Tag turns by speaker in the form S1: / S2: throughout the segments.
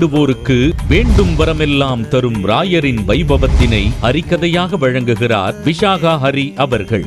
S1: வேண்டுவோருக்கு வேண்டும் வரமெல்லாம் தரும் ராயரின் வைபவத்தினை ஹரிகதையாக வழங்குகிறார் விஷாகா ஹரி அவர்கள்.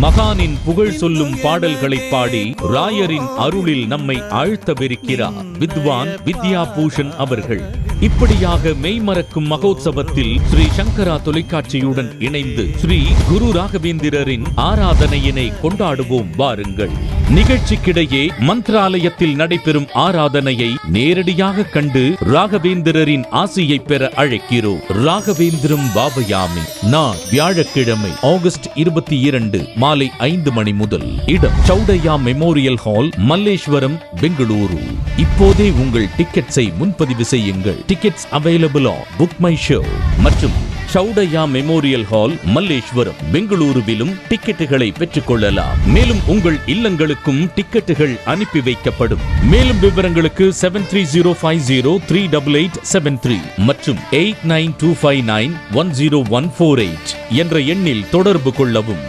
S1: மகானின் புகழ் சொல்லும் பாடல்களை பாடி ராயரின் அருளில் நம்மை ஆழ்த்தவிருக்கிறார். வித்வான் வித்யா பூஷன் அவர்கள். இப்படியாக மெய்மறக்கும் மகோத்சவத்தில் ஸ்ரீ சங்கரா தொலைக்காட்சியுடன் இணைந்து ஸ்ரீ குரு ராகவேந்திரரின் ஆராதனையினை கொண்டாடுவோம் வாருங்கள். நிகழ்ச்சிக்கிடையே மந்திராலயத்தில் நடைபெறும் ஆராதனையை நேரடியாக கண்டு ராகவேந்திரரின் ஆசியை பெற அழைக்கிறோம். ராகவேந்திரம் பாபயாமி. நான் வியாழக்கிழமை ஆகஸ்ட் இருபத்தி இரண்டு மாலை ஐந்து மணி முதல் இடம் சௌடையா மெமோரியல் ஹால் மல்லேஸ்வரம் பெங்களூரு. இப்போதே உங்கள் டிக்கெட்ஸை முன்பதிவு செய்யுங்கள். Tickets available on book my show மற்றும் சௌடையா மெமோரியல் ஹால் மல்லேஸ்வரம் பெங்களூருவிலும் டிக்கெட்டுகளை பெற்றுக் கொள்ளலாம் மேலும் உங்கள் இல்லங்களுக்கும் டிக்கெட்டுகள் அனுப்பி வைக்கப்படும். மேலும் விவரங்களுக்கு seven three zero five zero three double eight seven three மற்றும் eight nine two five nine one zero one four eight என்ற எண்ணில் தொடர்பு கொள்ளவும்.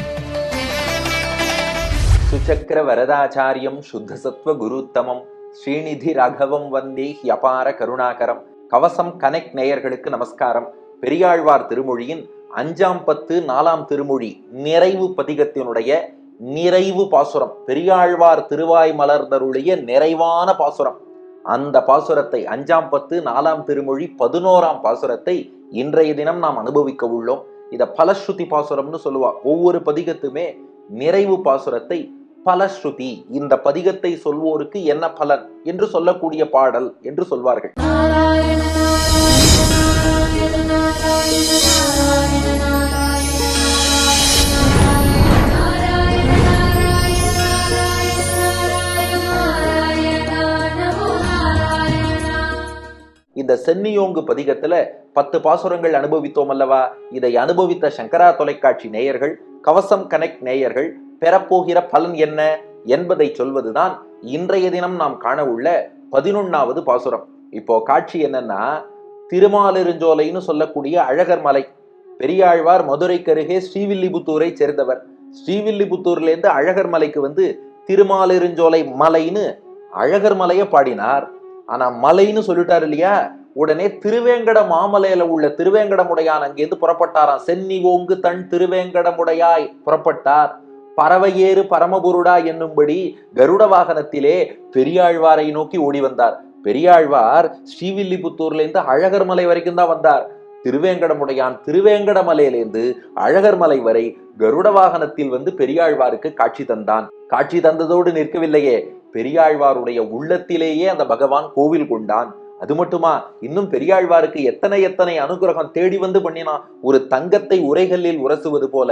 S2: சுச்சக்கர வரதாச்சாரியம் சுத்தசத்வ குருத்தமம். ஸ்ரீநிதி ராகவம் வந்தே ஹியபார கருணாகரம். கவசம் கனெக்ட் நேயர்களுக்கு நமஸ்காரம். பெரியாழ்வார் திருமொழியின் அஞ்சாம் பத்து நாலாம் திருமொழி நிறைவு பதிகத்தினுடைய நிறைவு பாசுரம். பெரியாழ்வார் திருவாய் மலர்ந்தருடைய நிறைவான பாசுரம். அந்த பாசுரத்தை அஞ்சாம் பத்து நாலாம் திருமொழி பதினோராம் பாசுரத்தை இன்றைய தினம் நாம் அனுபவிக்க உள்ளோம். இதை பலஸ்ருதி பாசுரம்னு சொல்லுவா. ஒவ்வொரு பதிகத்துமே நிறைவு பாசுரத்தை பலஸ்ருதி இந்த பதிகத்தை சொல்வோருக்கு என்ன பலன் என்று சொல்லக்கூடிய பாடல் என்று சொல்வார்கள். இந்த சென்னியோங்கு பதிகத்துல பத்து பாசுரங்கள் அனுபவித்தோம் அல்லவா? இதை அனுபவித்த சங்கரா தொலைக்காட்சி நேயர்கள் கவசம் கனெக்ட் நேயர்கள் பெறப்போகிற பலன் என்ன என்பதை சொல்வதுதான் இன்றைய தினம் நாம் காண உள்ள பதினொன்னாவது பாசுரம். இப்போ காட்சி என்னன்னா திருமாலிருஞ்சோலைன்னு சொல்லக்கூடிய அழகர் மலை. பெரியாழ்வார் மதுரைக்கருகே ஸ்ரீவில்லிபுத்தூரை சேர்ந்தவர். ஸ்ரீவில்லிபுத்தூர்லேருந்து அழகர் மலைக்கு வந்து திருமாலிருஞ்சோலை மலைன்னு அழகர் மலையை பாடினார். ஆனா மலைன்னு சொல்லிட்டார் இல்லையா? உடனே திருவேங்கட மாமலையில உள்ள திருவேங்கடமுடையான் அங்கேருந்து புறப்பட்டாராம். சென்னி ஓங்கு தன் திருவேங்கடமுடையாய் புறப்பட்டார். பறவையேறு பரமபுருடா என்னும்படி கருட வாகனத்திலே பெரியாழ்வாரை நோக்கி ஓடி வந்தார். பெரியாழ்வார் ஸ்ரீவில்லிபுத்தூர்ல இருந்து அழகர் மலை வரைக்கும் தான் வந்தார். திருவேங்கடமுடையான் திருவேங்கடமலையிலேருந்து அழகர் மலை வரை கருட வாகனத்தில் வந்து பெரியாழ்வாருக்கு காட்சி தந்தான். காட்சி தந்ததோடு நிற்கவில்லையே. பெரியாழ்வாருடைய உள்ளத்திலேயே அந்த பகவான் கோவில் கொண்டான். அது மட்டுமா? இன்னும் பெரியாழ்வாருக்கு எத்தனை எத்தனை அனுகிரகம் தேடி வந்து பண்ணினான்? ஒரு தங்கத்தை உரைகளில் உரசுவது போல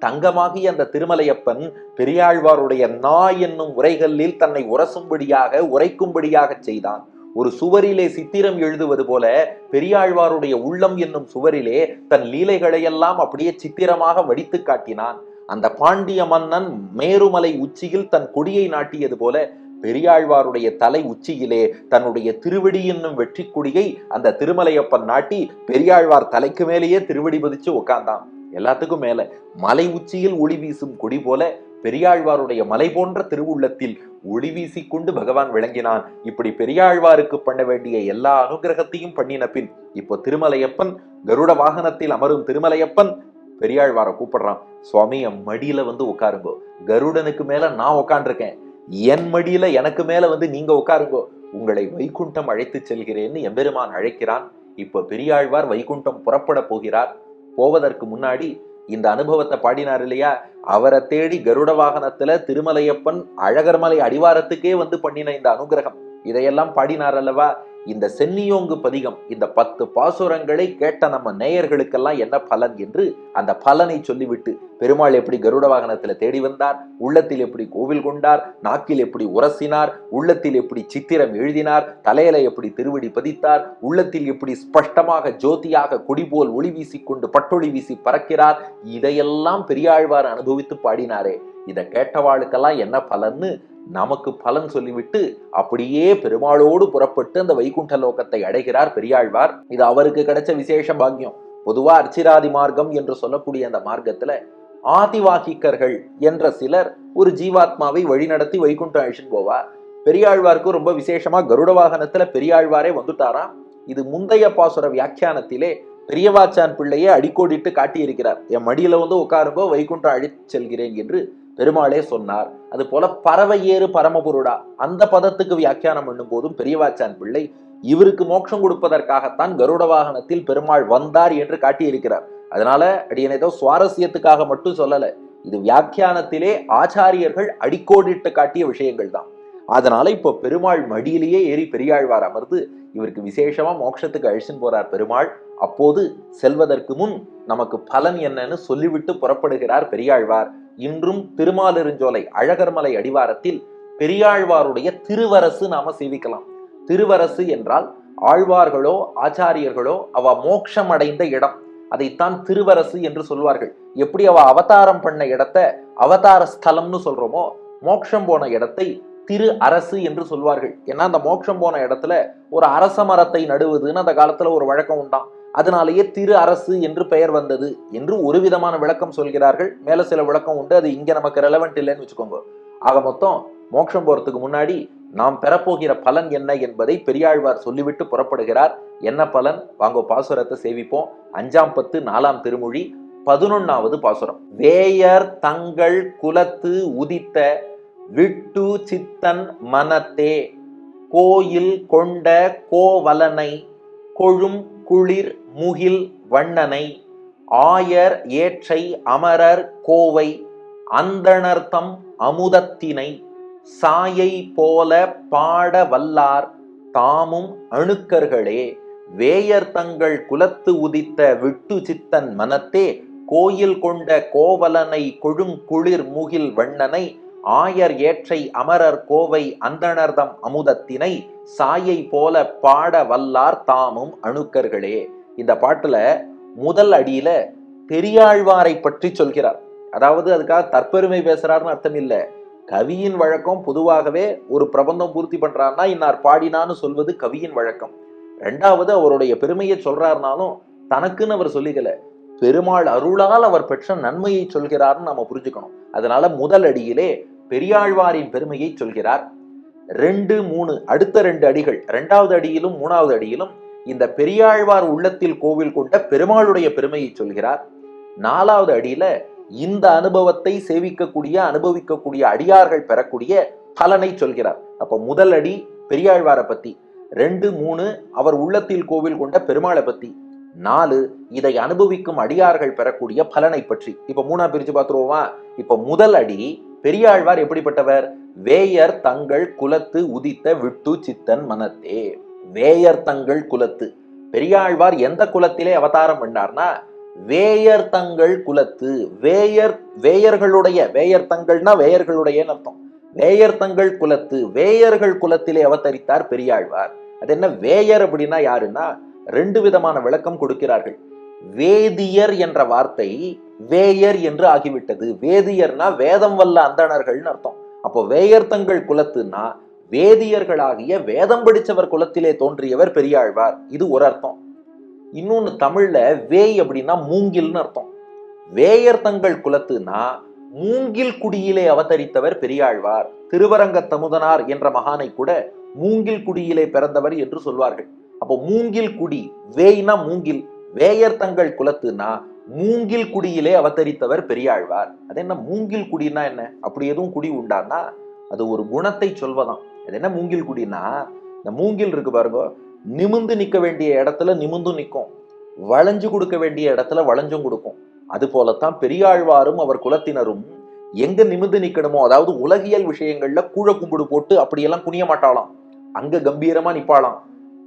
S2: தங்கமாகி அந்த திருமலையப்பன் பெரியாழ்வாருடைய நாய் என்னும் உரைகளில் தன்னை உரசும்படியாக உரைக்கும்படியாக செய்தான். ஒரு சுவரிலே சித்திரம் எழுதுவது போல பெரியாழ்வாருடைய உள்ளம் என்னும் சுவரிலே தன் லீலைகளையெல்லாம் அப்படியே சித்திரமாக வடித்து காட்டினான். அந்த பாண்டிய மன்னன் மேருமலை உச்சியில் தன் கொடியை நாட்டியது போல பெரியாழ்வாருடைய தலை உச்சியிலே தன்னுடைய திருவடி என்னும் வெற்றி கொடியை அந்த திருமலையப்பன் நாட்டி பெரியாழ்வார் தலைக்கு மேலேயே திருவடி பதிச்சு உட்கார்ந்தான் எல்லாத்துக்கும் மேல மலை உச்சியில் ஒளி வீசும் கொடி போல பெரியாழ்வாருடைய மலை போன்ற திருவுள்ளத்தில் ஒளி வீசிக்கொண்டு பகவான் விளங்கினான். இப்படி பெரியாழ்வாருக்கு பண்ண வேண்டிய எல்லா அனுகிரகத்தையும் பண்ணின பின் இப்போ திருமலையப்பன் கருட வாகனத்தில் அமரும் திருமலையப்பன் பெரியாழ்வாரை கூப்பிடுறான். சுவாமி என் மடியில வந்து உட்காருங்கோ. கருடனுக்கு மேல நான் உட்காண்டிருக்கேன் என் மடியில எனக்கு மேல வந்து நீங்க உட்காருங்கோ. உங்களை வைகுண்டம் அழைத்து செல்கிறேன்னு எம்பெருமான் அழைக்கிறான். இப்ப பெரியாழ்வார் வைகுண்டம் புறப்பட போகிறார். போவதற்கு முன்னாடி இந்த அனுபவத்தை பாடினார் இல்லையா? அவரை தேடி கருட வாகனத்துல திருமலையப்பன் அழகர்மலை அடிவாரத்துக்கே வந்து பண்ணின இந்த அனுகிரகம். இதையெல்லாம் பாடினார் அல்லவா? இந்த சென்னியோங்கு பதிகம் இந்த பத்து பாசுரங்களை கேட்ட நம்ம நேயர்களுக்கெல்லாம் என்ன பலன் என்று அந்த பலனை சொல்லிவிட்டு பெருமாள் எப்படி கருட வாகனத்தில் தேடி வந்தார் உள்ளத்தில் எப்படி கோவில் கொண்டார் நாக்கில் எப்படி உரசினார் உள்ளத்தில் எப்படி சித்திரம் எழுதினார் தலையில எப்படி திருவடி பதித்தார் உள்ளத்தில் எப்படி ஸ்பஷ்டமாக ஜோதியாக கொடி போல் ஒளி வீசிக்கொண்டு பட்டொளி வீசி பறக்கிறார் இதையெல்லாம் பெரியாழ்வார் அனுபவித்து பாடினாரே. இதை கேட்டவாளுக்கெல்லாம் என்ன பலன்னு நமக்கு பலன் சொல்லிவிட்டு அப்படியே பெருமாளோடு புறப்பட்டு அந்த வைகுண்ட லோகத்தை அடைகிறார் பெரியாழ்வார். இது அவருக்கு கிடைச்ச விசேஷ பாக்கியம். பொதுவா அர்ச்சிராதி மார்க்கம் என்று சொல்லக்கூடிய அந்த மார்க்கத்துல ஆதிவாகிக்கர்கள் என்ற சிலர் ஒரு ஜீவாத்மாவை வழிநடத்தி வைகுண்டம் அழிச்சுட்டு போவார். பெரியாழ்வாருக்கு ரொம்ப விசேஷமா கருட வாகனத்துல பெரியாழ்வாரே வந்துட்டாராம் இது முந்தைய பாசுர வியாக்கியானத்திலே பெரியவாச்சான் பிள்ளையே அடிக்கோடிட்டு காட்டியிருக்கிறார். என் மடியில வந்து உட்காருங்கோ வைகுண்டம் அழித்து செல்கிறேன் என்று பெருமாளே சொன்னார் அது போல பறவை ஏறு பரமபுருடா அந்த பதத்துக்கு வியாக்கியானம் பண்ணும் போதும் பெரியவாச்சான் பிள்ளை இவருக்கு மோட்சம் கொடுப்பதற்காகத்தான் கருட வாகனத்தில் பெருமாள் வந்தார் என்று காட்டியிருக்கிறார். அதனால அடியன் ஏதோ சுவாரஸ்யத்துக்காக மட்டும் சொல்லல. இது வியாக்கியானத்திலே ஆச்சாரியர்கள் அடிக்கோடிட்டு காட்டிய விஷயங்கள் தான். அதனால இப்போ பெருமாள் மடியிலேயே ஏறி பெரியாழ்வார் அமர்ந்து இவருக்கு விசேஷமா மோட்சத்துக்கு அழிச்சுன்னு போறார் பெருமாள். அப்போது செல்வதற்கு முன் நமக்கு பலன் என்னன்னு சொல்லிவிட்டு புறப்படுகிறார் பெரியாழ்வார். இன்றும் திருமாலிருஞ்சோலை அழகர்மலை அடிவாரத்தில் பெரியாழ்வாருடைய திருவரசு நாம சேவிக்கலாம். திருவரசு என்றால் ஆழ்வார்களோ ஆச்சாரியர்களோ அவ மோட்சம் அடைந்த இடம். அதைத்தான் திருவரசு என்று சொல்வார்கள். எப்படி அவ அவதாரம் பண்ண இடத்த அவதார ஸ்தலம்னு சொல்றோமோ மோட்சம் போன இடத்தை திரு அரசு என்று சொல்வார்கள். ஏன்னா அந்த மோட்சம் போன இடத்துல ஒரு அரச மரத்தை நடுவதுன்னு அந்த காலத்துல ஒரு வழக்கம் உண்டாம். அதனாலேயே திரு அரசு என்று பெயர் வந்தது என்று ஒரு விதமான விளக்கம் சொல்கிறார்கள். மேல சில விளக்கம் உண்டு. அது இங்க நமக்கு ரெலவெண்ட் இல்லைன்னு வச்சுக்கோங்க. ஆக மொத்தம் மோட்சம் போறதுக்கு முன்னாடி நாம் பெறப்போகிற பலன் என்ன என்பதை பெரியாழ்வார் சொல்லிவிட்டு புறப்படுகிறார். என்ன பலன்? வாங்க பாசுரத்தை சேவிப்போம். அஞ்சாம் பத்து நாலாம் திருமொழி பதினொன்னாவது பாசுரம். வேயர் தங்கள் குலத்து உதித்த விட்டு சித்தன் மனத்தே கோயில் கொண்ட கோவலனை கொழும் குளிர் முகில் வண்ணனை ஆயர் ஏற்றை அமரர் கோவை அந்தணர்த்தம் அமுதத்தினை சாயை போல பாட வல்லார் தாமும் அணுக்கர்களே வேயர் தங்கள் குலத்து உதித்த விட்டு சித்தன் மனத்தே கோயில் கொண்ட கோவலனை கொழுங்குளிர் முகில் வண்ணனை ஆயர் ஏற்றை அமரர் கோவை அந்தணர்தம் அமுதத்தினை சாயை போல பாட வல்லார் தாமும் அணுக்கர்களே. இந்த பாட்டுல முதல் அடியில பெரியாழ்வாரை பற்றி சொல்கிறார். அதாவது அதுக்காக தற்பெருமை பேசுறாருன்னு அர்த்தம் இல்லை. கவியின் வழக்கம் பொதுவாகவே ஒரு பிரபந்தம் பூர்த்தி பண்றாருன்னா இன்னார் பாடினான்னு சொல்வது கவியின் வழக்கம். ரெண்டாவது அவருடைய பெருமையை சொல்றாருனாலும் தனக்குன்னு அவர் சொல்லிக்கல. பெருமாள் அருளால் அவர் பெற்ற நன்மையை சொல்கிறார்னு நம்ம புரிஞ்சுக்கணும். அதனால முதல் அடியிலே பெரியாழ்வாரின் பெருமையை சொல்கிறார். ரெண்டு மூணு அடுத்த ரெண்டு அடிகள் ரெண்டாவது அடியிலும் மூணாவது அடியிலும் இந்த பெரியாழ்வார் உள்ளத்தில் கோவில் கொண்ட பெருமாளுடைய பெருமையை சொல்கிறார். நாலாவது அடியில இந்த அனுபவத்தை சேவிக்கக்கூடிய அனுபவிக்கக்கூடிய அடியார்கள் பெறக்கூடிய பலனை சொல்கிறார். அப்ப முதல் அடி பெரியாழ்வாரை பத்தி ரெண்டு மூணு அவர் உள்ளத்தில் கோவில் கொண்ட பெருமாளை பத்தி நாலு இதை அனுபவிக்கும் அடியார்கள் பெறக்கூடிய பலனை பற்றி. இப்ப மூணா பிரிச்சு பார்த்துருவோமா? இப்ப முதல் அடி பெரியாழ்வார் எப்படிப்பட்டவர்? வேயர் தங்கள் குலத்து உதித்த விட்டு சித்தன் மனத்தே. வேயர் தங்கள் குலத்து. பெரியாழ்வார் எந்த குலத்திலே அவதாரம் பண்ணார்னா வேயர் தங்கள் குலத்து. வேயர் வேயர்களுடைய வேயர் தங்கள்னா வேயர்களுடைய அர்த்தம். வேயர் தங்கள் குலத்து வேயர்கள் குலத்திலே அவதரித்தார் பெரியாழ்வார். அது என்ன வேயர் அப்படின்னா யாருன்னா ரெண்டு விதமான விளக்கம் கொடுக்கிறார்கள். வேதியர் என்ற வார்த்தை வேயர் என்று ஆகிவிட்டது. வேதியர்னா வேதம் வல்ல அந்தணர்கள்னு அர்த்தம். அப்போ வேயர் தங்கள் வேதியர்களாகிய வேதம் படித்தவர் குலத்திலே தோன்றியவர் பெரியாழ்வார். இது ஒரு அர்த்தம். இன்னொன்று தமிழ்ல வேய் அப்படின்னா மூங்கில்னு அர்த்தம். வேயர் தங்கள் குலத்துனா மூங்கில் குடியிலே அவதரித்தவர் பெரியாழ்வார். திருவரங்க தமுதனார் என்ற மகானை கூட மூங்கில் குடியிலே பிறந்தவர் என்று சொல்வார்கள். அப்போ மூங்கில் குடி வேய்னா மூங்கில் வேயர் தங்கள் குலத்துனா மூங்கில் குடியிலே அவதரித்தவர் பெரியாழ்வார். அது என்ன? மூங்கில் குடினா என்ன? அப்படி எதுவும் குடி உண்டான்னா அது ஒரு குணத்தை சொல்வதாம். என்ன மூங்கில் குடினா இந்த மூங்கில் இருக்கு பாருங்க நிமிந்து நிற்க வேண்டிய இடத்துல நிமிந்தும் நிற்கும் வளைஞ்சு கொடுக்க வேண்டிய இடத்துல வளைஞ்சும் கொடுக்கும். அது போலத்தான் பெரியாழ்வாரும் அவர் குலத்தினரும் எங்க நிமிந்து நிக்கணுமோ அதாவது உலகியல் விஷயங்கள்ல கூழ கும்பிடு போட்டு அப்படியெல்லாம் குனிய மாட்டாளாம். அங்க கம்பீரமா நிப்பாளாம்.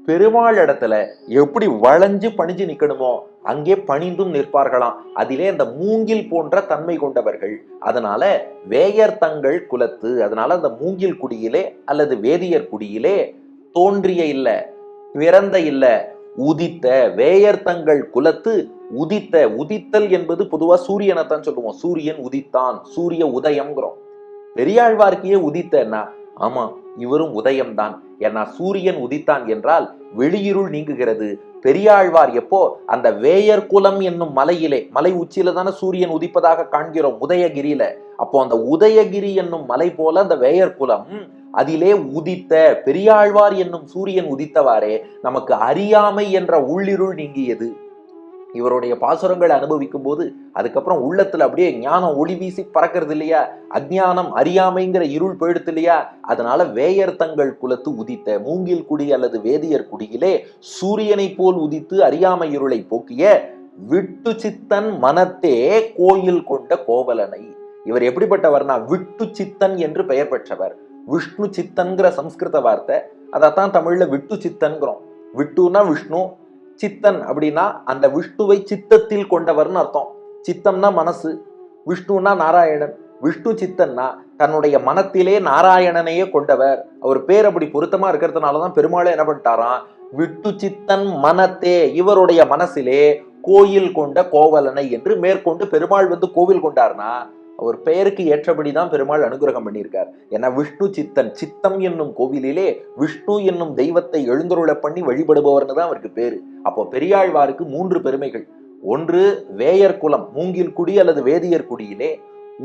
S2: பெருமாள் இடத்துல எப்படி வளைஞ்சு பணிஞ்சு நிக்கணுமோ அங்கே பணிந்தும் நிற்பார்களாம். அதிலே அந்த மூங்கில் போன்ற தன்மை கொண்டவர்கள். அதனால வேயர் தங்கள் குலத்து அதனால அந்த மூங்கில் குடியிலே அல்லது வேதியர் குடியிலே தோன்றிய இல்ல பிறந்த இல்ல உதித்த வேயர் தங்கள் குலத்து உதித்த உதித்தல் என்பது பொதுவா சூரியனை தான் சொல்லுவோம். சூரியன் உதித்தான் சூரிய உதயம்ங்கிறோம். பெரியாழ்வார்க்கையே உதித்தன்னா ஆமா இவரும் உதயம்தான். ஏன்னா சூரியன் உதித்தான் என்றால் வெளியிருள் நீங்குகிறது. பெரியாழ்வார் எப்போ? அந்த வேயர் குலம் என்னும் மலையிலே மலை உச்சியில தானே சூரியன் உதிப்பதாக காண்கிறோம் உதயகிரியில. அப்போ அந்த உதயகிரி என்னும் மலை போல அந்த வேயர் குலம் அதிலே உதித்த பெரியாழ்வார் என்னும் சூரியன் உதித்தவாறே நமக்கு அறியாமை என்ற உள்ளிருள் நீங்கியது. இவருடைய பாசுரங்களை அனுபவிக்கும் போது அதுக்கப்புறம் உள்ளத்துல அப்படியே ஞானம் ஒளி வீசி பறக்கிறது இல்லையா? அஜ்ஞானம் அறியாமைங்கிற இருள் போயிடுத்து இல்லையா? அதனால வேயர் தங்கள் குலத்து உதித்த மூங்கில் குடி அல்லது வேதியர் குடியிலே சூரியனை போல் உதித்து அறியாமை இருளை போக்கிய விட்டு சித்தன் மனத்தே கோயில் கொண்ட கோவலனை. இவர் எப்படிப்பட்டவர்னா விட்டு சித்தன் என்று பெயர் பெற்றவர். விஷ்ணு சித்தன்கிற சம்ஸ்கிருத வார்த்தை. அதைத்தான் தமிழ்ல விட்டு சித்தன்கிறோம் விட்டுனா விஷ்ணு சித்தன் அப்படின்னா அந்த விஷ்ணுவை சித்தத்தில் கொண்டவர்னு அர்த்தம். சித்தம்னா மனசு விஷ்ணுனா நாராயணன். விஷ்ணு சித்தன்னா தன்னுடைய மனத்திலே நாராயணனையே கொண்டவர். அவர் பேர் அப்படி பொருத்தமா இருக்கிறதுனாலதான் பெருமாளே என்ன பண்ணிட்டாராம்? விட்டு சித்தன் மனத்தே இவருடைய மனசிலே கோயில் கொண்ட கோவலனை என்று மேற்கொண்டு பெருமாள் வந்து கோவில் கொண்டார்னா அவர் பெயருக்கு ஏற்றபடி தான் பெருமாள் அனுகிரகம் பண்ணியிருக்கார். ஏன்னா விஷ்ணு சித்தன் சித்தம் என்னும் கோவிலிலே விஷ்ணு என்னும் தெய்வத்தை எழுந்தருள பண்ணி வழிபடுபவர்னு தான் அவருக்கு பேரு. அப்போ பெரியாழ்வாருக்கு மூன்று பெருமைகள். ஒன்று வேயர் குலம் மூங்கில் குடி அல்லது வேதியர் குடியிலே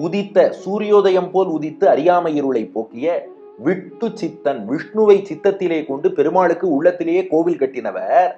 S2: உதித்த சூரியோதயம் போல் உதித்து அறியாமை இருளை போக்கிய விட்டு சித்தன் விஷ்ணுவை சித்தத்திலே கொண்டு பெருமாளுக்கு உள்ளத்திலேயே கோவில் கட்டினவர்.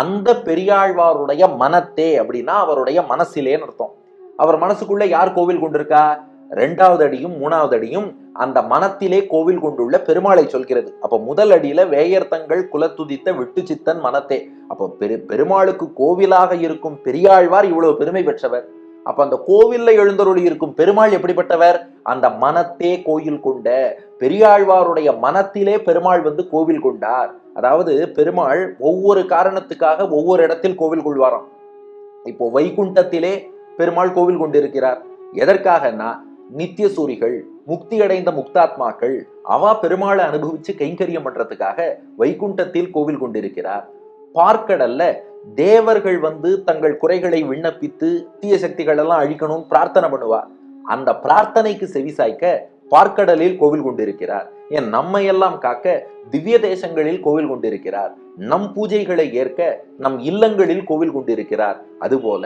S2: அந்த பெரியாழ்வாருடைய மனத்தே அப்படின்னா அவருடைய மனசிலேன்னு அர்த்தம். அவர் மனசுக்குள்ள யார் கோவில் கொண்டிருக்கா? ரெண்டாவது அடியும் மூணாவது அடியும் அந்த மனத்திலே கோவில் கொண்டுள்ள பெருமாளை சொல்கிறது. அப்ப முதல் அடியில வேயர்த்தங்கள் குலத்துதித்த விட்டு சித்தன் மனத்தே. அப்ப பெரு பெருமாளுக்கு கோவிலாக இருக்கும் பெரியாழ்வார் இவ்வளவு பெருமை பெற்றவர். அப்ப அந்த கோவில்ல எழுந்தருளி இருக்கும் பெருமாள் எப்படிப்பட்டவர்? அந்த மனத்தே கோயில் கொண்ட பெரியாழ்வாருடைய மனத்திலே பெருமாள் வந்து கோவில் கொண்டார். அதாவது பெருமாள் ஒவ்வொரு காரணத்துக்காக ஒவ்வொரு இடத்தில் கோவில் கொள்வாராம். இப்போ வைகுண்டத்திலே பெருமாள் கோவில் கொண்டிருக்கிறார். எதற்காகனா நித்திய சூரிகள் முக்தி அடைந்த முக்தாத்மாக்கள் அவா பெருமாளை அனுபவிச்சு கைங்கரியம் பண்றதுக்காக வைகுண்டத்தில் கோவில் கொண்டிருக்கிறார். பார்க்கடல்ல தேவர்கள் வந்து தங்கள் குறைகளை விண்ணப்பித்து தீய சக்திகள் எல்லாம் அழிக்கணும்னு பிரார்த்தனை பண்ணுவா அந்த பிரார்த்தனைக்கு செவிசாய்க்க பார்க்கடலில் கோவில் கொண்டிருக்கிறார். ஏன் நம்மை எல்லாம் காக்க திவ்ய தேசங்களில் கோவில் கொண்டிருக்கிறார். நம் பூஜைகளை ஏற்க நம் இல்லங்களில் கோவில் கொண்டிருக்கிறார். அதுபோல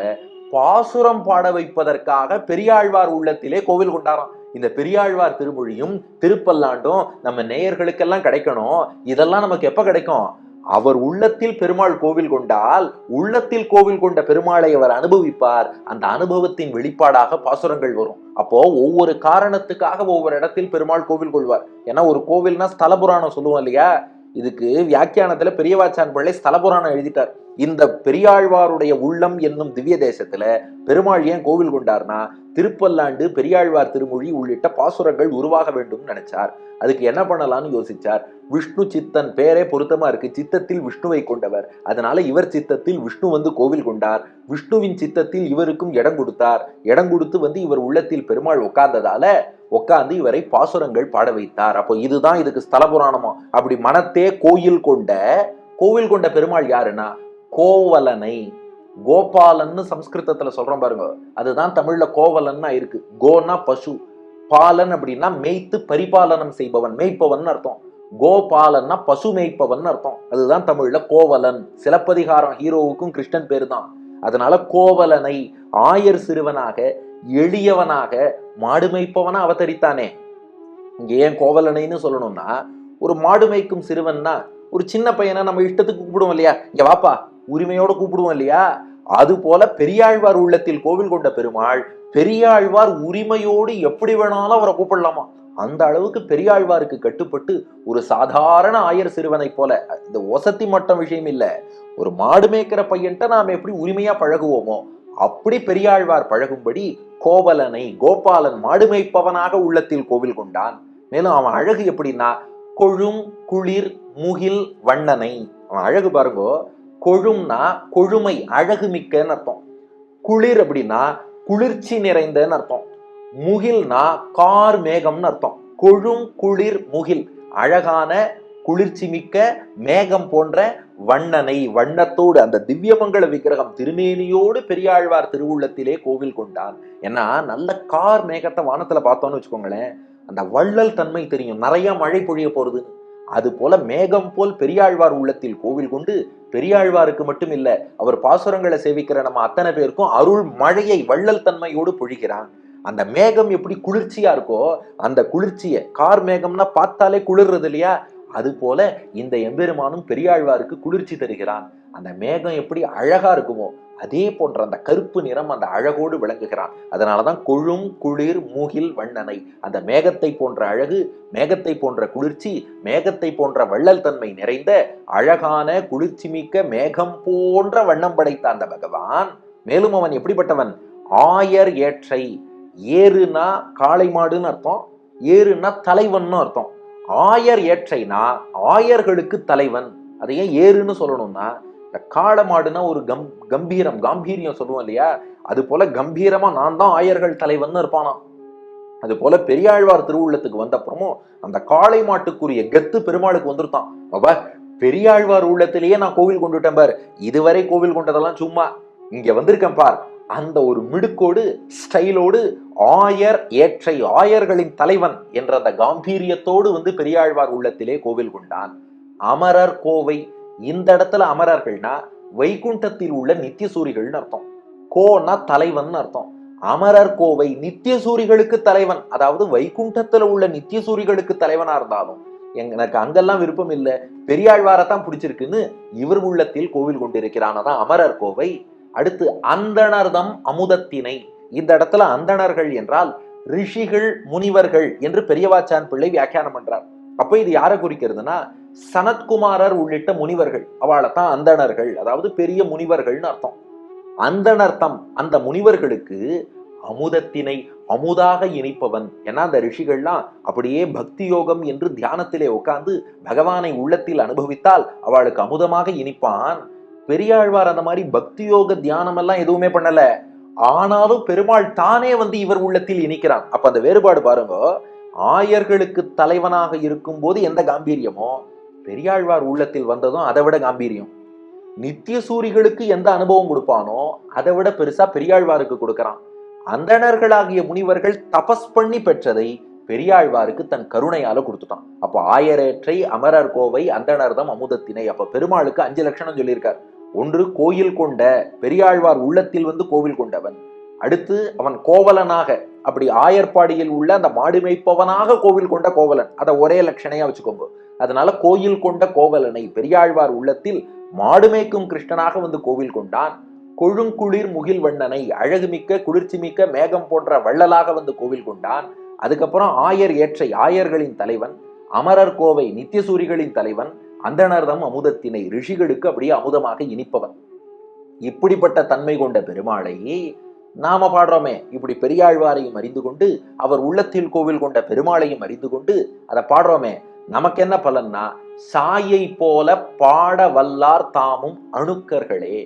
S2: பாசுரம் பாட வைப்பதற்காக பெரியாழ்வார் உள்ளத்திலே கோவில் கொண்டாராம். இந்த பெரியாழ்வார் திருமொழியும் திருப்பல்லாண்டும் நம்ம நேயர்களுக்கெல்லாம் கிடைக்கணும். இதெல்லாம் நமக்கு எப்ப கிடைக்கும்? அவர் உள்ளத்தில் பெருமாள் கோவில் கொண்டால் உள்ளத்தில் கோவில் கொண்ட பெருமாளை அவர் அனுபவிப்பார். அந்த அனுபவத்தின் வெளிப்பாடாக பாசுரங்கள் வரும். அப்போ ஒவ்வொரு காரணத்துக்காக ஒவ்வொரு இடத்தில் பெருமாள் கோவில் கொள்வார். ஏன்னா ஒரு கோவில்னா ஸ்தல புராணம் சொல்லுவோம் இல்லையா? இதுக்கு வியாக்கியானத்துல பெரியவாச்சான் பிள்ளை ஸ்தலபுராணம் எழுதிட்டார். இந்த பெரியாழ்வாருடைய உள்ளம் என்னும் திவ்ய தேசத்துல பெருமாள் ஏன் கோவில் கொண்டார்னா திருப்பல்லாண்டு பெரியாழ்வார் திருமொழி உள்ளிட்ட பாசுரங்கள் உருவாக வேண்டும் நினைச்சார். அதுக்கு என்ன பண்ணலாம்னு யோசிச்சார். விஷ்ணு சித்தன் பேரே பொருத்தமா இருக்கு. சித்தத்தில் விஷ்ணுவை கொண்டவர். அதனால இவர் சித்தத்தில் விஷ்ணு வந்து கோவில் கொண்டார். விஷ்ணுவின் சித்தத்தில் இவருக்கும் இடம் கொடுத்தார். இடம் கொடுத்து வந்து இவர் உள்ளத்தில் பெருமாள் உட்கார்ந்ததால உட்கார்ந்து இவரை பாசுரங்கள் பாட வைத்தார். அப்போ இதுதான் இதுக்கு ஸ்தல புராணமோ அப்படி மனத்தே கோயில் கொண்ட கோவில் கொண்ட பெருமாள் யாருன்னா? கோவலனை. கோபாலன்னு சம்ஸ்கிருதத்துல சொல்றோம் பாருங்க. அதுதான் தமிழ்ல கோவலன்னா இருக்கு. கோனா பசு. பாலன் அப்படின்னா மேய்த்து பரிபாலனம் செய்பவன். மேய்ப்பவன் அர்த்தம். கோபாலன்னா பசு மேய்ப்பவன் அர்த்தம். அதுதான் தமிழ்ல கோவலன். சிலப்பதிகாரம் ஹீரோவுக்கும் கிருஷ்ணன் பேரு தான் அதனால கோவலனை ஆயர் சிறுவனாக எளியவனாக மாடு மேய்ப்பவனா அவதரித்தானே. இங்க ஏன் கோவலனைன்னு சொல்லணும்னா ஒரு மாடு மேய்க்கும் சிறுவன்னா ஒரு சின்ன பையனை நம்ம இஷ்டத்துக்கு கூப்பிடுவோம் இல்லையா? இங்க வாப்பா உரிமையோட கூப்பிடுவோம் இல்லையா? அது போல பெரியாழ்வார் உள்ளத்தில் கோவில் கொண்ட பெருமாள் பெரியாழ்வார் உரிமையோடு எப்படி வேணாலும் அவரை கூப்பிடலாமா? அந்த அளவுக்கு பெரியாழ்வாருக்கு கட்டுப்பட்டு ஒரு சாதாரண ஆயர் சிறுவனை போல இந்த ஒசத்தி மட்டம் விஷயம் இல்ல. ஒரு மாடு மேய்க்கிற பையன்ட்ட நாம் எப்படி உரிமையா பழகுவோமோ அப்படி பெரியாழ்வார் பழகும்படி கோவலனை கோபாலன் மாடு மேய்ப்பவனாக உள்ளத்தில் கோவில் கொண்டான். மேலும் அவன் அழகு எப்படின்னா கொழும் குளிர் முகில் வண்ணனை. அவன் அழகு பாருங்கோ கொழும்னா கொழுமை அழகு மிக்கன்னு அர்த்தம். குளிர் அப்படின்னா குளிர்ச்சி நிறைந்தன்னு அர்த்தம். முகில்னா கார் மேகம்னு அர்த்தம். கொழும் குளிர் முகில். அழகான குளிர்ச்சி மிக்க மேகம் போன்ற வண்ணனை வண்ணத்தோடு அந்த திவ்யமங்கல விக்கிரகம் திருமேனியோடு பெரியாழ்வார் திருவுள்ளத்திலே கோவில் கொண்டான். ஏன்னா நல்ல கார் மேகத்தை வானத்துல பார்த்தோம்னு வச்சுக்கோங்களேன் அந்த வள்ளல் தன்மை தெரியும். நிறைய மழை பொழிய போறது. அது போல மேகம் போல் பெரியாழ்வார் உள்ளத்தில் கோவில் கொண்டு பெரியாழ்வாருக்கு மட்டும் இல்ல அவர் பாசுரங்களை சேவிக்கிற நம்ம அத்தனை பேருக்கும் அருள் மழையை வள்ளல் தன்மையோடு பொழிகிறான். அந்த மேகம் எப்படி குளிர்ச்சியா இருக்கோ அந்த குளிர்ச்சியை கார் மேகம்னா பார்த்தாலே குளிர்றது இல்லையா? அது போல இந்த எம்பெருமானும் பெரியாழ்வாருக்கு குளிர்ச்சி தருகிறான். அந்த மேகம் எப்படி அழகா இருக்குமோ அதே போன்ற அந்த கருப்பு நிறம் அந்த அழகோடு விளங்குகிறான். அதனாலதான் கொழும் குளிர் மூகில் வண்ணனை. அந்த மேகத்தை போன்ற அழகு மேகத்தை போன்ற குளிர்ச்சி மேகத்தை போன்ற வள்ளல் தன்மை நிறைந்த அழகான குளிர்ச்சி மிக்க மேகம் போன்ற வண்ணம் படைத்த அந்த பகவான் மேலும் அவன் எப்படிப்பட்டவன்? ஆயர் ஏற்றை. ஏறுனா காளை மாடுன்னு அர்த்தம் ஏறுனா தலைவன்னு அர்த்தம். ஆயர் ஏற்றைனா ஆயர்களுக்கு தலைவன். அதை ஏன் ஏறுன்னு சொல்லணும்னா இந்த காளை மாடுனா ஒரு கம் கம்பீரம் காம்பீரியம் சொல்லுவோம் இல்லையா? அது போல கம்பீரமா நான் தான் ஆயர்கள் தலைவன் இருப்பானா அது போல பெரியாழ்வார் திருவுள்ளத்துக்கு வந்த அப்புறமும் அந்த காளை மாட்டுக்குரிய கெத்து பெருமாளுக்கு வந்துருத்தான் அப்ப பெரியாழ்வார் உள்ளத்திலேயே நான் கோவில் கொண்டுட்டேன் பார். இதுவரை கோவில் கொண்டதெல்லாம் சும்மா. இங்க வந்திருக்கேன் பார். அந்த ஒரு மிடுக்கோடு ஸ்டைலோடு ஆயர் ஏற்றை ஆயர்களின் தலைவன் என்ற அந்த காம்பீரியத்தோடு வந்து பெரியாழ்வார் உள்ளத்திலே கோவில் கொண்டான். அமரர் கோவை இந்த இடத்துல அமரர்கள்னா வைகுண்டத்தில் உள்ள நித்தியசூரிகள்னு அர்த்தம். கோனா தலைவன் அர்த்தம். அமரர் கோவை நித்தியசூரிகளுக்கு தலைவன். அதாவது வைகுண்டத்துல உள்ள நித்தியசூரிகளுக்கு தலைவனா இருந்தாலும். எனக்கு அங்கெல்லாம் விருப்பம் இல்லை. பெரியாழ்வாரத்தான் பிடிச்சிருக்குன்னு இவர் உள்ளத்தில் கோவில் கொண்டிருக்கிறான். அதான் அமரர் கோவை. அடுத்து அந்தணர்தம் அமுதத்தினை. இந்த இடத்துல அந்தணர்கள் என்றால் ரிஷிகள் முனிவர்கள் என்று பெரியவாச்சான் பிள்ளை வியாக்கியானம் பண்றார். அப்ப இது யாரை குறிக்கிறதுனா சனத்குமாரர் உள்ளிட்ட முனிவர்கள் அவளைத்தான் அந்தணர்கள் அதாவது பெரிய முனிவர்கள்னு அர்த்தம். அந்தணர்த்தம் அந்த முனிவர்களுக்கு அமுதத்தினை அமுதாக இனிப்பவன். ஏன்னா அந்த ரிஷிகள்லாம் அப்படியே பக்தி யோகம் என்று தியானத்திலே உட்கார்ந்து பகவானை உள்ளத்தில் அனுபவித்தால் அவளுக்கு அமுதமாக இனிப்பான். பெரியாழ்வார் அந்த மாதிரி பக்தி யோக தியானம் எல்லாம் எதுவுமே பண்ணல. ஆனாலும் பெருமாள் தானே வந்து இவர் உள்ளத்தில் இணைக்கிறான். அப்ப அந்த வேறுபாடு பாருங்க. ஆயர்களுக்கு தலைவனாக இருக்கும் போது எந்த காம்பீரியமோ பெரியாழ்வார் உள்ளத்தில் வந்ததும் அதை விட காம்பீரியம். நித்திய சூரிகளுக்கு எந்த அனுபவம் கொடுப்பானோ அதை விட பெருசா பெரியாழ்வாருக்கு கொடுக்கறான். அந்தணர்களாகிய முனிவர்கள் தபஸ் பண்ணி பெற்றதை பெரியாழ்வாருக்கு தன் கருணையால கொடுத்துட்டான். அப்போ ஆயரேற்றை அமரர் கோவை அந்தணர்தம் அமுதத்தினை. அப்ப பெருமாளுக்கு அஞ்சு லட்சணம் சொல்லியிருக்கார். ஒன்று கோயில் கொண்ட பெரியாழ்வார் உள்ளத்தில் வந்து கோவில் கொண்டவன் அடுத்து அவன் கோவலனாக அப்படி ஆயர்பாடியில் உள்ள அந்த மாடு மேய்ப்பவனாக கோவில் கொண்ட கோவலன். அதை ஒரே லட்சணையா வச்சுக்கோங்க. அதனால கோயில் கொண்ட கோவலனை பெரியாழ்வார் உள்ளத்தில் மாடு மேய்க்கும் கிருஷ்ணனாக வந்து கோவில் கொண்டான். கொழுங்குளிர் முகில் வண்ணனை அழகுமிக்க குளிர்ச்சிமிக்க மேகம் போன்ற வள்ளலாக வந்து கோவில் கொண்டான். அதுக்கப்புறம் ஆயர் ஏற்றை ஆயர்களின் தலைவன் அமரர் கோவை நித்தியசூரிகளின் தலைவன் அந்தணர்தம் அமுதத்தினை ரிஷிகளுக்கு அப்படியே அமுதமாக இனிப்பவன். இப்படிப்பட்ட தன்மை கொண்ட பெருமாளை நாம பாடுறோமே. இப்படி பெரியாழ்வாரையும் அறிந்து கொண்டு அவர் உள்ளத்தில் கோவில் கொண்ட பெருமாளையும் அறிந்து கொண்டு அதை பாடுறோமே. நமக்கு என்ன பலன்னா சாயை போல பாட வல்லார் தாமும் அணுக்கர்களே.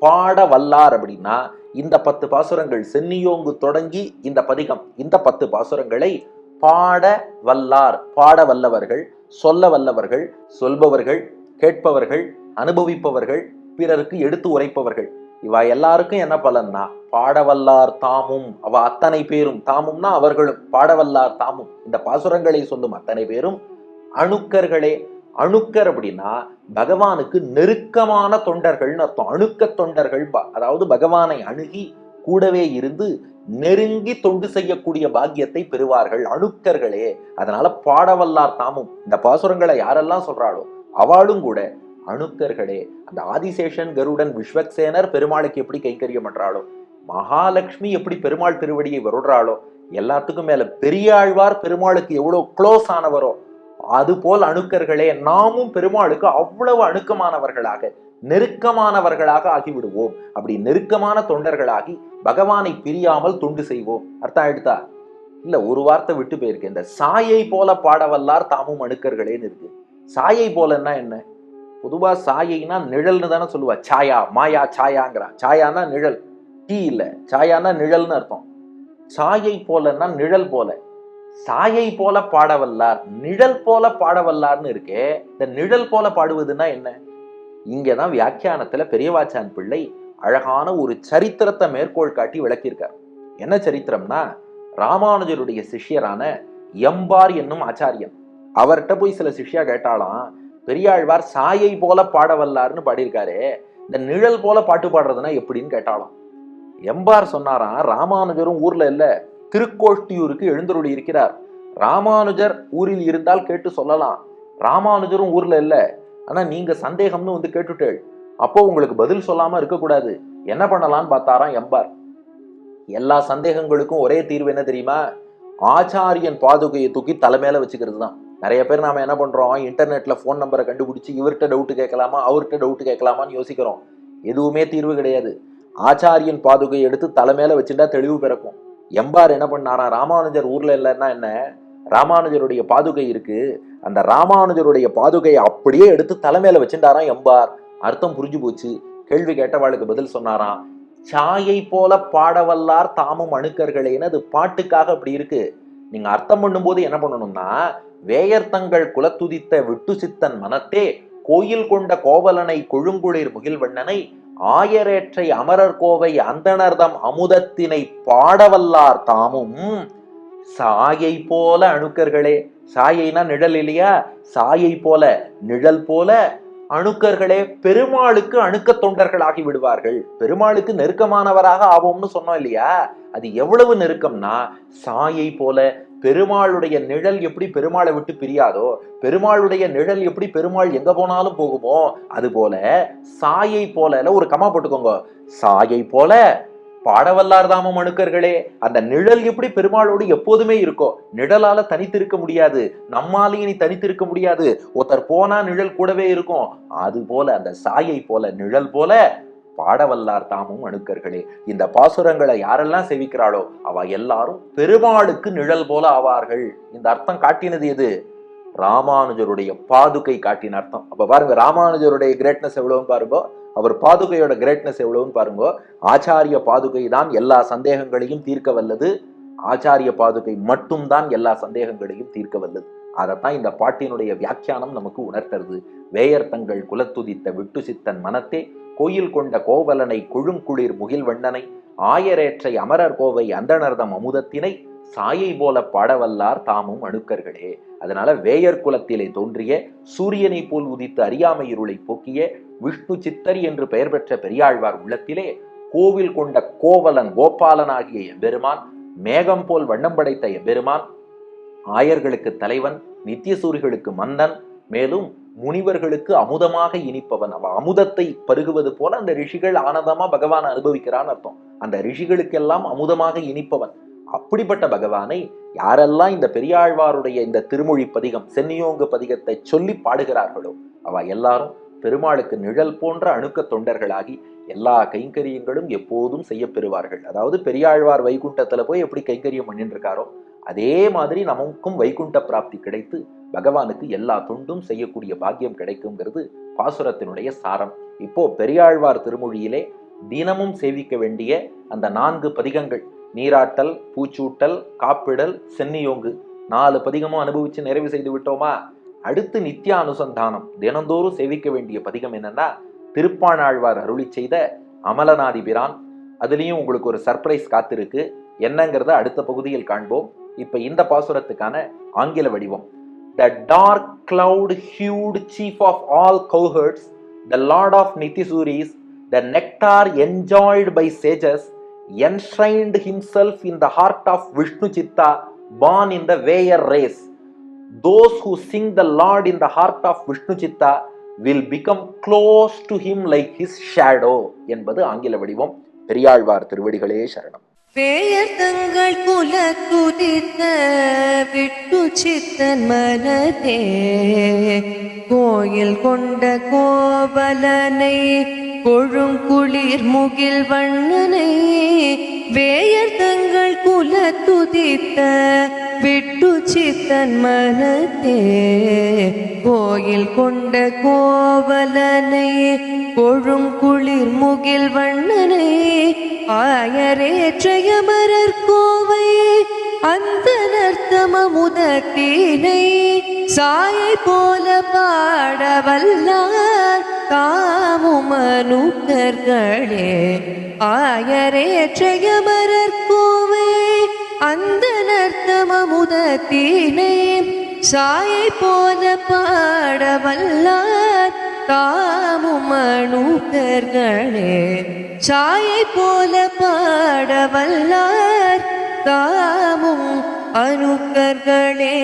S2: பாட வல்லார் அப்படின்னா இந்த பத்து பாசுரங்கள் சென்னியோங்கு தொடங்கி இந்த பதிகம் இந்த பத்து பாசுரங்களை பாட வல்லார் பாட வல்லவர்கள் சொல்ல வல்லவர்கள் சொல்பவர்கள் கேட்பவர்கள் அனுபவிப்பவர்கள் பிறருக்கு எடுத்து உரைப்பவர்கள். இவா எல்லாருக்கும் என்ன பலன்னா பாடவல்லார் தாமும் அவ அத்தனை பேரும் தாமும்னா அவர்களும் பாடவல்லார் தாமும். இந்த பாசுரங்களை சொல்லும் அத்தனை பேரும் அணுக்கர்களே. அணுக்கர் அப்படின்னா பகவானுக்கு நெருக்கமான தொண்டர்கள்னு அர்த்தம். அணுக்க தொண்டர்கள் ப- அதாவது பகவானை அணுகி கூடவே இருந்து நெருங்கி தொண்டு செய்யக்கூடிய பாக்கியத்தை பெறுவார்கள் அணுக்கர்களே. அதனால பாடவல்லார் தாமும் இந்த பாசுரங்களை யாரெல்லாம் சொல்றாளோ அவளும் கூட அணுக்கர்களே. அந்த ஆதிசேஷன் கருடன் விஸ்வக்சேனர் பெருமாளுக்கு எப்படி கைங்கரியம் பண்றாளோ மகாலட்சுமி எப்படி பெருமாள் திருவடியை வருடுறாளோ எல்லாத்துக்கும் மேல பெரியாழ்வார் பெருமாளுக்கு எவ்வளவு க்ளோஸ் ஆனவரோ அதுபோல் அணுக்கர்களே நாமும் பெருமாளுக்கு அவ்வளவு அணுக்கமானவர்களாக நெருக்கமானவர்களாக ஆகிவிடுவோம். அப்படி நெருக்கமான தொண்டர்களாகி பகவானை பிரியாமல் தொண்டு செய்வோம். அர்த்தம் ஆயிடுதா? இல்ல ஒரு வார்த்தை விட்டு போயிருக்கு. இந்த சாயை போல பாடவல்லார் தாமும் அணுக்கர்களேன்னு இருக்கு. சாயை போலன்னா என்ன? பொதுவா சாயைனா நிழல்னு தானே சொல்லுவா. சாயா மாயா சாயாங்கிறா. சாயானா நிழல். டீ இல்ல. சாயானா நிழல்னு அர்த்தம். சாயை போலன்னா நிழல் போல. சாயை போல பாடவல்லார் நிழல் போல பாடவல்லார்னு இருக்கே. இந்த நிழல் போல பாடுவதுன்னா என்ன? இங்கே தான் வியாக்கியானத்தில் பெரியவாச்சான் பிள்ளை அழகான ஒரு சரித்திரத்தை மேற்கோள் காட்டி விளக்கியிருக்கார். என்ன சரித்திரம்னா ராமானுஜருடைய சிஷ்யரான எம்பார் என்னும் ஆச்சாரியன். அவர்கிட்ட போய் சில சிஷ்யா கேட்டாலாம் பெரியாழ்வார் சாயை போல பாடவல்லார்னு பாடியிருக்காரு இந்த நிழல் போல பாட்டு பாடுறதுனா எப்படின்னு கேட்டாலாம். எம்பார் சொன்னாராம் ராமானுஜரும் ஊர்ல இல்ல திருக்கோஷ்டியூருக்கு எழுந்தருளி இருக்கிறார். ராமானுஜர் ஊரில் இருந்தால் கேட்டு சொல்லலாம். ராமானுஜரும் ஊர்ல இல்ல ஆனால் நீங்கள் சந்தேகம்னு வந்து கேட்டுட்டேள். அப்போ உங்களுக்கு பதில் சொல்லாமல் இருக்கக்கூடாது. என்ன பண்ணலாம்னு பார்த்தாராம் எம்பார். எல்லா சந்தேகங்களுக்கும் ஒரே தீர்வு என்ன தெரியுமா? ஆச்சாரியன் பாதுகையை தூக்கி தலைமையில வச்சுக்கிறது தான். நிறைய பேர் நாம என்ன பண்றோம்? இன்டர்நெட்ல ஃபோன் நம்பரை கண்டுபிடிச்சு இவர்கிட்ட டவுட் கேட்கலாமா? அவர்கிட்ட டவுட் கேட்கலாமான்னு யோசிக்கிறோம். எதுவுமே தீர்வு கிடையாது. ஆச்சாரியன் பாதுகையை எடுத்து தலைமையில வச்சுட்டா தெளிவு பிறக்கும். எம்பார் என்ன பண்ணாராம்? ராமானுஜர் ஊர்ல இல்லைன்னா என்ன? ராமானுஜருடைய பாதுகை இருக்கு. அந்த ராமானுஜருடைய பாதுகையை அப்படியே எடுத்து தலைமையில வச்சுட்டாராம் எம்பார் அர்த்தம் புரிஞ்சு போச்சு. கேள்வி கேட்டவாளுக்கு பதில் சொன்னாராம். சாயை போல பாடவல்லார் தாமும் அணுக்கர்களேன்னு அது பாட்டுக்காக அப்படி இருக்கு. நீங்க அர்த்தம் பண்ணும்போது என்ன பண்ணணும்னா வேயர்த்தங்கள் குலத்துதித்த விட்டு சித்தன் மனத்தே கோயில் கொண்ட கோவலனை கொழுங்குளிர் முகில்வண்ணனை ஆயரேற்றை அமரர் கோவை அந்தணர்தம் அமுதத்தினை பாடவல்லார் தாமும் சாயை போல அணுக்கர்களே சாயைனா நிழல் இல்லையா? சாயை போல நிழல் போல அணுக்கர்களே பெருமாளுக்கு அணுக்க தொண்டர்களாகி விடுவார்கள். பெருமாளுக்கு நெருக்கமானவராக ஆவோம்னு சொன்னோம் இல்லையா? அது எவ்வளவு நெருக்கம்னா சாயை போல பெருமாளுடைய நிழல் எப்படி பெருமாளை விட்டு பிரியாதோ பெருமாளுடைய நிழல் எப்படி பெருமாள் எங்க போனாலும் போகுமோ அது போல சாயை போல ஒரு கமா போட்டுக்கோங்க. சாயை போல பாடவல்லார்தாம மனுக்கர்களே அந்த நிழல் எப்படி பெருமாளோடு எப்போதுமே இருக்கோ நிழலால தனித்திருக்க முடியாது நம்மாலையும் நீ தனித்திருக்க முடியாது. ஒருத்தர் போனா நிழல் கூடவே இருக்கும். அது போல அந்த சாயை போல நிழல் போல பாடவல்லார் தாமும் அணுக்கர்களே இந்த பாசுரங்களை யாரெல்லாம் செவிக்கிறாளோ அவ எல்லாரும் பெருமாளுக்கு நிழல் போல ஆவார்கள். இந்த அர்த்தம் காட்டினது எது? ராமானுஜருடைய பாதுகை காட்டின அர்த்தம். அப்ப பாருங்க ராமானுஜருடைய கிரேட்னஸ் எவ்வளவுன்னு பாருங்க அவர் பாதுகையோட கிரேட்னஸ் எவ்வளவுன்னு பாருங்க. ஆச்சாரிய பாதுகை தான் எல்லா சந்தேகங்களையும் தீர்க்க வல்லது. ஆச்சாரிய பாதுகை மட்டும்தான் எல்லா சந்தேகங்களையும் தீர்க்க வல்லது. அதைத்தான் இந்த பாட்டினுடைய வியாக்கியானம் நமக்கு உணர்த்துறது வேயர் தங்கள் குலத்துதித்த விட்டு சித்தன் மனத்தே கோயில் கொண்ட கோவலனை கொழுங்குளிர் முகில்வண்ணனை ஆயரேற்றை அமரர் கோவை அந்தணர்தம் அமுதத்தினை சாயை போல பாடவல்லார் தாமும் அணுக்கர்களே. அதனால வேயர் குலத்திலே தோன்றிய சூரியனை போல் உதித்து அறியாமை இருளை போக்கிய விஷ்ணு சித்தர் என்று பெயர் பெற்ற பெரியாழ்வார் உள்ளத்திலே கோவில் கொண்ட கோவலன் கோபாலன் ஆகிய எம்பெருமான் மேகம் போல் வண்ணம் படைத்த எம்பெருமான் ஆயர்களுக்கு தலைவன் நித்தியசூரிகளுக்கு மன்னன் மேலும் முனிவர்களுக்கு அமுதமாக இனிப்பவன். அவன் அமுதத்தை பருகுவது போல அந்த ரிஷிகள் ஆனந்தமா பகவான் அனுபவிக்கிறான் அர்த்தம். அந்த ரிஷிகளுக்கெல்லாம் அமுதமாக இனிப்பவன். அப்படிப்பட்ட பகவானை யாரெல்லாம் இந்த பெரியாழ்வாருடைய இந்த திருமொழி பதிகம் சென்னியோங்கு பதிகத்தை சொல்லி பாடுகிறார்களோ அவ எல்லாரும் பெருமாளுக்கு நிழல் போன்ற அணுக்க தொண்டர்களாகி எல்லா கைங்கரியங்களும் எப்போதும் செய்ய பெறுவார்கள் அதாவது பெரியாழ்வார் வைகுண்டத்துல போய் எப்படி கைங்கரியம் பண்ணிட்டு இருக்காரோ அதே மாதிரி நமக்கும் வைகுண்ட பிராப்தி கிடைத்து பகவானுக்கு எல்லா தொண்டும் செய்யக்கூடிய பாக்கியம் கிடைக்குங்கிறது பாசுரத்தினுடைய சாரம். இப்போ பெரியாழ்வார் திருமொழியிலே தினமும் சேவிக்க வேண்டிய அந்த நான்கு பதிகங்கள் நீராட்டல் பூச்சூட்டல் காப்பிடல் சென்னியோங்கு நாலு பதிகமும் அனுபவிச்சு நிறைவு செய்து விட்டோமா? அடுத்து நித்யா அனுசந்தானம் தினந்தோறும் சேவிக்க வேண்டிய பதிகம் என்னன்னா திருப்பாணாழ்வார் அருளி செய்த அமலநாதி பிரான் அதுலேயும் உங்களுக்கு ஒரு சர்ப்ரைஸ் காத்திருக்கு. என்னங்கிறத அடுத்த பகுதியில் காண்போம். இப்ப இந்த பாசுரத்துக்கான ஆங்கில வடிவம். The dark cloud hued chief of all cowherds the lord of Nityasuris the nectar enjoyed by sages enshrined himself in the heart of Vishnu Chitta, born in the Vayer race. Those who sing the Lord in the heart of Vishnu Chitta will become close to him like his shadow என்பது ஆங்கில வடிவம் பெரியாழ்வார் திருவடிகளே சரணம்
S3: பெயர் தங்கள் குல துதித்த விட்டு சித்தன் மனதே கோயில் கொண்ட கோவலனை கொழுங்குளிர் முகில் வண்ணனை வேயர் தங்கள் குல துதித்த விட்டு சித்தன் மனத்தே. கோயில் கொண்ட கோவலனை கொழுங்குளிர் முகில் வண்ணனை ஆயரேற்றையமரர் கோவை அந்த நர்த்தம முதத்தீனை சாயை போல பாட வல்லார் காமுமனுக்கர்களே ஆயரேற்றையமரர் கோவை அந்த நர்த்தமமுதத்தினை சாயை போல பாட வல்லார் காமுமனுக்கர்களே சாயை போல பாட வல்லார் தாமும் அணுக்கர்களே